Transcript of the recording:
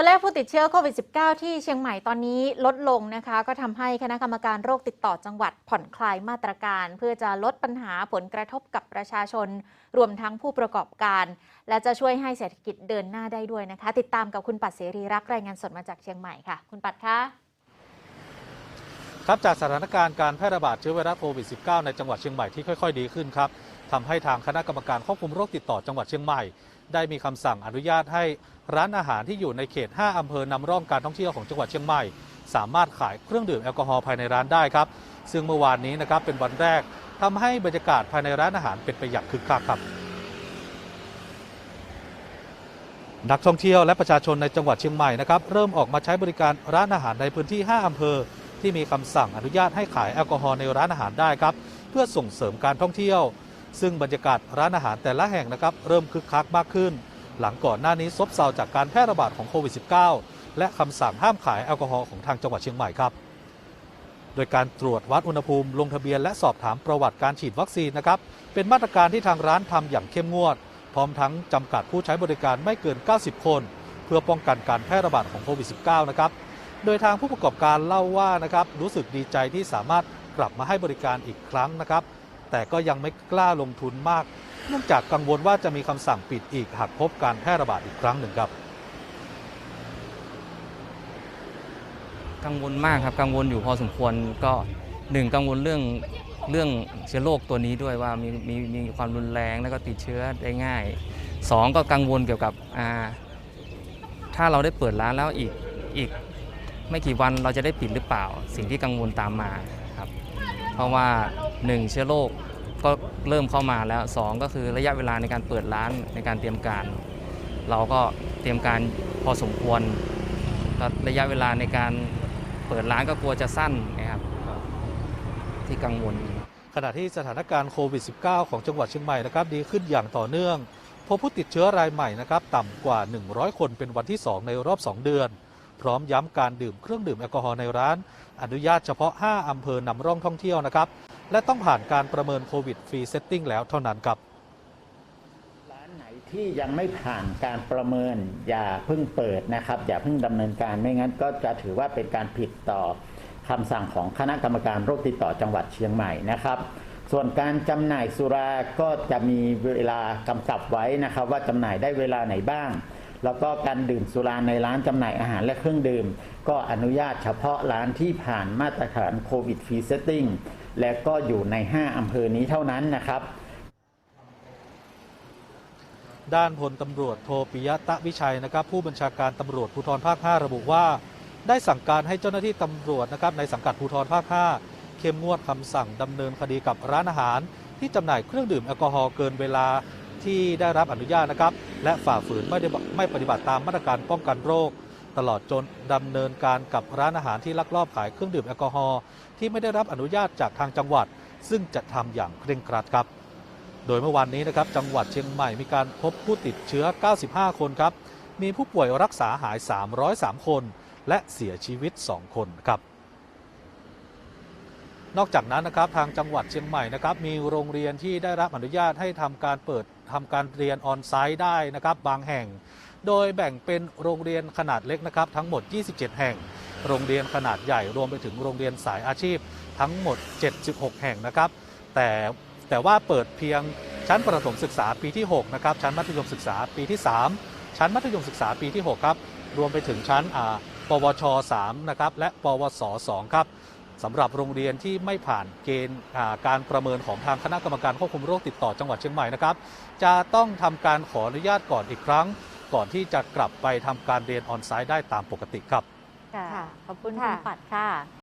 ตัวเลขผู้ติดเชื้อโควิด -19 ที่เชียงใหม่ตอนนี้ลดลงนะคะ ก็ทำให้คณะกรรมการโรคติดต่อจังหวัดผ่อนคลายมาตรการ เพื่อจะลดปัญหาผลกระทบกับประชาชน รวมทั้งผู้ประกอบการ และจะช่วยให้เศรษฐกิจเดินหน้าได้ด้วยนะคะ ติดตามกับคุณปัดเสรีรักรายงานสดมาจากเชียงใหม่ค่ะ คุณปัดคะครับจากสถานการณ์การแพร่ระบาดเชื้อไวรัสโควิด -19 ในจังหวัดเชียงใหม่ที่ค่อย ๆ ดีขึ้นครับทำให้ทางคณะกรรมการควบคุมโรคติดต่อจังหวัดเชียงใหม่ ได้มีคำสั่งอนุญาตให้ร้านอาหารที่อยู่ในเขต 5 อำเภอนำร่องการท่องเที่ยวของจังหวัดเชียงใหม่ สามารถขายเครื่องดื่มแอลกอฮอล์ภายในร้านได้ครับ ซึ่งเมื่อวานนี้นะครับเป็นวันแรกทำให้บรรยากาศภายในร้านอาหารเป็นไปอย่างคึกคักครับ นักท่องเที่ยวและประชาชนในจังหวัดเชียงใหม่นะครับเริ่มออกมาใช้บริการร้านอาหารในพื้นที่ 5 อำเภอ ที่มีคำสั่งอนุญาตให้ขายแอลกอฮอล์ในร้านอาหารได้ครับ เพื่อส่งเสริมการท่องเที่ยว ซึ่งบรรยากาศร้านอาหารแต่ละแห่งนะครับเริ่มคึกคักมากขึ้น หลังก่อนหน้านี้ซบเซาจากการแพร่ระบาดของโควิด -19 และคำสั่งห้ามขายแอลกอฮอล์ของทางจังหวัดเชียงใหม่ครับ โดยการตรวจวัดอุณหภูมิลงทะเบียนและสอบถามประวัติการฉีดวัคซีนนะครับเป็นมาตรการที่ทางร้านทำอย่างเข้มงวด พร้อมทั้งจำกัดผู้ใช้บริการไม่เกิน 90 คน เพื่อป้องกันการแพร่ระบาดของโควิด -19 นะครับโดยทางผู้ประกอบการเล่าว่านะครับรู้สึกดีใจที่สามารถกลับมาให้บริการอีกครั้งนะครับ แต่ก็ยังไม่กล้าลงทุนมาก เนื่องจากกังวลว่าจะมีคำสั่งปิดอีกหากพบการแพร่ระบาดอีกครั้งหนึ่งครับ กังวลมากครับกังวลอยู่พอสมควรก็หนึ่งกังวลเรื่องเรื่องเชื้อโรคตัวนี้ด้วยว่ามีมีมีความรุนแรงแล้วก็ติดเชื้อได้ง่ายสองก็กังวลเกี่ยวกับอ่าถ้าเราได้เปิดร้านแล้วอีกอีกไม่กี่วันเราจะได้ปิดหรือเปล่า สิ่งที่กังวลตามมาครับ เพราะว่า หนึ่งเชื้อโรคก็เริ่มเข้ามาแล้วสองก็คือระยะเวลาในการเปิดร้านในการเตรียมการ เราก็เตรียมการพอสมควรก็ระยะเวลาในการเปิดร้านก็กลัวจะสั้นนะครับที่กังวล ขณะที่สถานการณ์โควิด -19 ของจังหวัดเชียงใหม่นะครับดีขึ้นอย่างต่อเนื่องพบผู้ติดเชื้อรายใหม่นะครับต่ำกว่า 100 คนเป็นวันที่ 2 ในรอบ 2 เดือน พร้อมย้ำการดื่มเครื่องดื่มแอลกอฮอล์ในร้าน อนุญาตเฉพาะ 5 อำเภอนำร่องท่องเที่ยวนะครับ และต้องผ่านการประเมินโควิดฟรีเซตติ้งแล้วเท่านั้นครับ ร้านไหนที่ยังไม่ผ่านการประเมินอย่าเพิ่งเปิดนะครับ อย่าเพิ่งดำเนินการไม่งั้นก็จะถือว่าเป็นการผิดต่อคำสั่งของคณะกรรมการโรคติดต่อจังหวัดเชียงใหม่นะครับส่วนการจำหน่ายสุราก็จะมีเวลากำกับไว้นะครับ ว่าจำหน่ายได้เวลาไหนบ้าง แล้วก็การดื่มสุราในร้านจำหน่ายอาหารและเครื่องดื่ม ก็อนุญาตเฉพาะร้านที่ผ่านมาตรฐานโควิดฟรีเซตติ้งและก็อยู่ใน 5 อำเภอนี้เท่านั้นนะครับ ด้านพลตำรวจโทปิยะตะวิชัยนะครับ ผู้บัญชาการตำรวจภูธรภาค 5 ระบุว่า ได้สั่งการให้เจ้าหน้าที่ตำรวจนะครับในสังกัดภูธรภาค 5 เข้มงวดคำสั่งดำเนินคดีกับร้านอาหาร ที่จำหน่ายเครื่องดื่มแอลกอฮอล์เกินเวลา ที่ได้รับอนุญาตนะครับ และฝ่าฝืนไม่ได้ไม่ปฏิบัติตามมาตรการป้องกันโรค ตลอดจนดำเนินการกับร้านอาหารที่ลักลอบขายเครื่องดื่มแอลกอฮอล์ที่ไม่ได้รับอนุญาตจากทางจังหวัด ซึ่งจะทำอย่างเคร่งครัดครับ โดยเมื่อวานนี้นะครับจังหวัดเชียงใหม่มีการพบผู้ติดเชื้อ 95 คนครับมีผู้ป่วยรักษาหาย 303 คน และเสียชีวิต 2 คนครับ นอกจากนั้นนะครับทางจังหวัดเชียงใหม่นะครับมีโรงเรียนที่ได้รับอนุญาตให้ทำการเปิดทำการเรียนออนไซต์ได้นะครับบางแห่ง โดยแบ่งเป็นโรงเรียนขนาดเล็กนะครับทั้งหมด 27 แห่ง โรงเรียนขนาดใหญ่รวมไปถึงโรงเรียนสายอาชีพทั้งหมด 76 แห่งนะครับแต่แต่ว่าเปิดเพียงชั้นประถมศึกษาปีที่6นะครับชั้นมัธยมศึกษาปีที่ 3 ชั้นมัธยมศึกษาปีที่ 6 ครับ รวมไปถึงชั้นปวช 3 นะครับ และปวส 2 ครับ สำหรับโรงเรียนที่ไม่ผ่านเกณฑ์อ่าการประเมินของทางคณะกรรมการควบคุมโรคติดต่อจังหวัดเชียงใหม่นะครับ จะต้องทำการขออนุญาตก่อนอีกครั้ง ก่อนที่จะกลับไปทำการเรียนออนไซต์ได้ตามปกติครับ ค่ะ ขอบคุณค่ะคุณปัดค่ะ